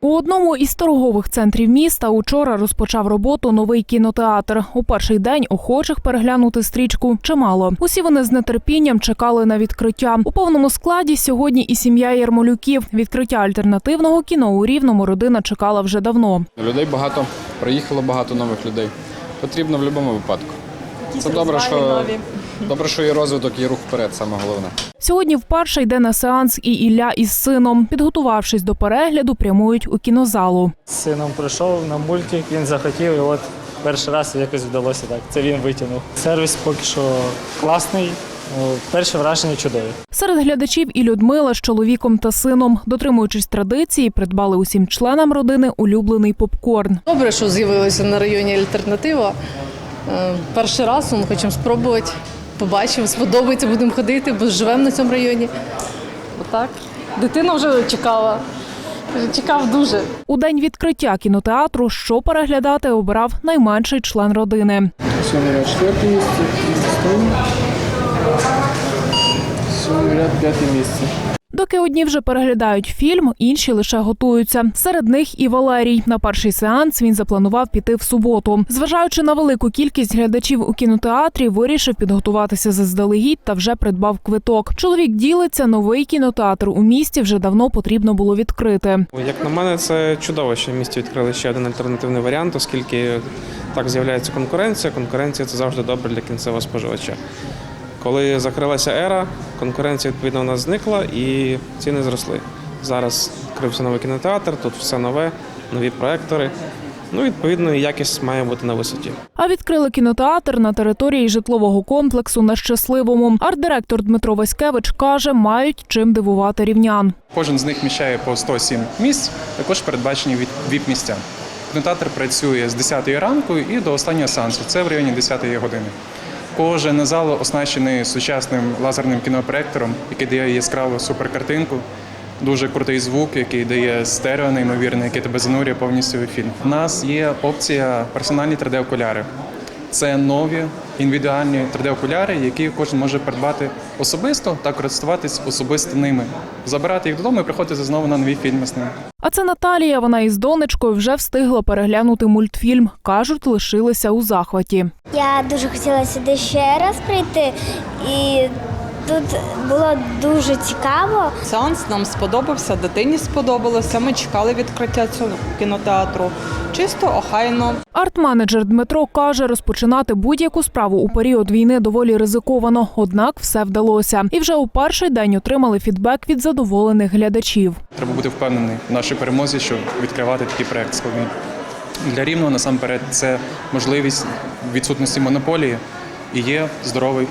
У одному із торгових центрів міста учора розпочав роботу новий кінотеатр. У перший день охочих переглянути стрічку чимало. Усі вони з нетерпінням чекали на відкриття. У повному складі сьогодні і сім'я Ярмолюків. Відкриття альтернативного кіно у рівному родина чекала вже давно. Людей багато, приїхало багато нових людей. Потрібно в будь-якому випадку. Це добре, що добре, що є розвиток, є рух вперед, саме головне. Сьогодні вперше йде на сеанс і Ілля із сином. Підготувавшись до перегляду, прямують у кінозалу. З сином прийшов на мультик, він захотів, і от перший раз якось вдалося так. Це він витягнув. Сервіс поки що класний, перше враження чудові. Серед глядачів і Людмила з чоловіком та сином, дотримуючись традиції, придбали усім членам родини улюблений попкорн. Добре, що з'явилася на районі альтернатива. Е, Перший раз ми хочемо спробувати. Побачимо, сподобається, будемо ходити, бо живемо на цьому районі. Отак. Дитина вже чекала. Чекав дуже. У день відкриття кінотеатру, що переглядати, обирав найменший член родини. Сьомий ряд четверте місце, стоїть. Сьомий ряд п'яте місце. Доки одні вже переглядають фільм, інші лише готуються. Серед них і Валерій. На перший сеанс він запланував піти в суботу. Зважаючи на велику кількість глядачів у кінотеатрі, вирішив підготуватися заздалегідь та вже придбав квиток. Чоловік ділиться, новий кінотеатр у місті вже давно потрібно було відкрити. Як на мене, це чудово, що в місті відкрили ще один альтернативний варіант, оскільки так з'являється конкуренція. Конкуренція це завжди добре для кінцевого споживача. Коли закрилася ера, конкуренція відповідно у нас зникла і ціни зросли. Зараз відкрився новий кінотеатр, тут все нове, нові проектори. Ну, відповідно, і якість має бути на висоті. А відкрили кінотеатр на території житлового комплексу на щасливому. Арт-директор Дмитро Васькевич каже, мають чим дивувати рівнян. Кожен з них вміщає по 107 місць, також передбачені від віп-місця. Кінотеатр працює з 10 ранку і до останнього сеансу. Це в районі 10 години. Кожен зал оснащений сучасним лазерним кінопроектором, який дає яскраву суперкартинку. Дуже крутий звук, який дає стерео неймовірне, який тебе занурює повністю у фільм. У нас є опція персональні 3D-окуляри. Це нові індивідуальні 3D-окуляри, які кожен може придбати особисто та користуватись особисто ними, забирати їх додому і приходити знову на нові фільми з ними. А це Наталія. Вона із донечкою вже встигла переглянути мультфільм. кажуть, лишилися у захваті. Я дуже хотіла сюди ще раз прийти, і тут було дуже цікаво. Сеанс нам сподобався, дитині сподобалося. Ми чекали відкриття цього кінотеатру. Чисто, охайно. Арт-менеджер Дмитро каже, розпочинати будь-яку справу у період війни доволі ризиковано, однак все вдалося. І вже у перший день отримали фідбек від задоволених глядачів. Треба бути впевнений в нашій перемозі, щоб відкривати такий проект складний. Для рівного насамперед це можливість відсутності монополії і є здоровий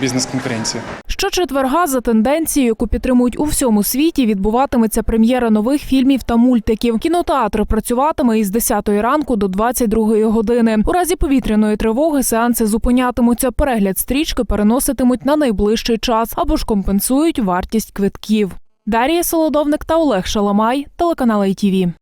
бізнес-конкуренція. Щочетверга за тенденцією, яку підтримують у всьому світі, відбуватиметься прем'єра нових фільмів та мультиків. Кінотеатр працюватиме із 10 ранку до 22 години. У разі повітряної тривоги сеанси зупинятимуться. Перегляд стрічки переноситимуть на найближчий час або ж компенсують вартість квитків. Дар'я Солодовник та Олег Шаламай, телеканал ITV.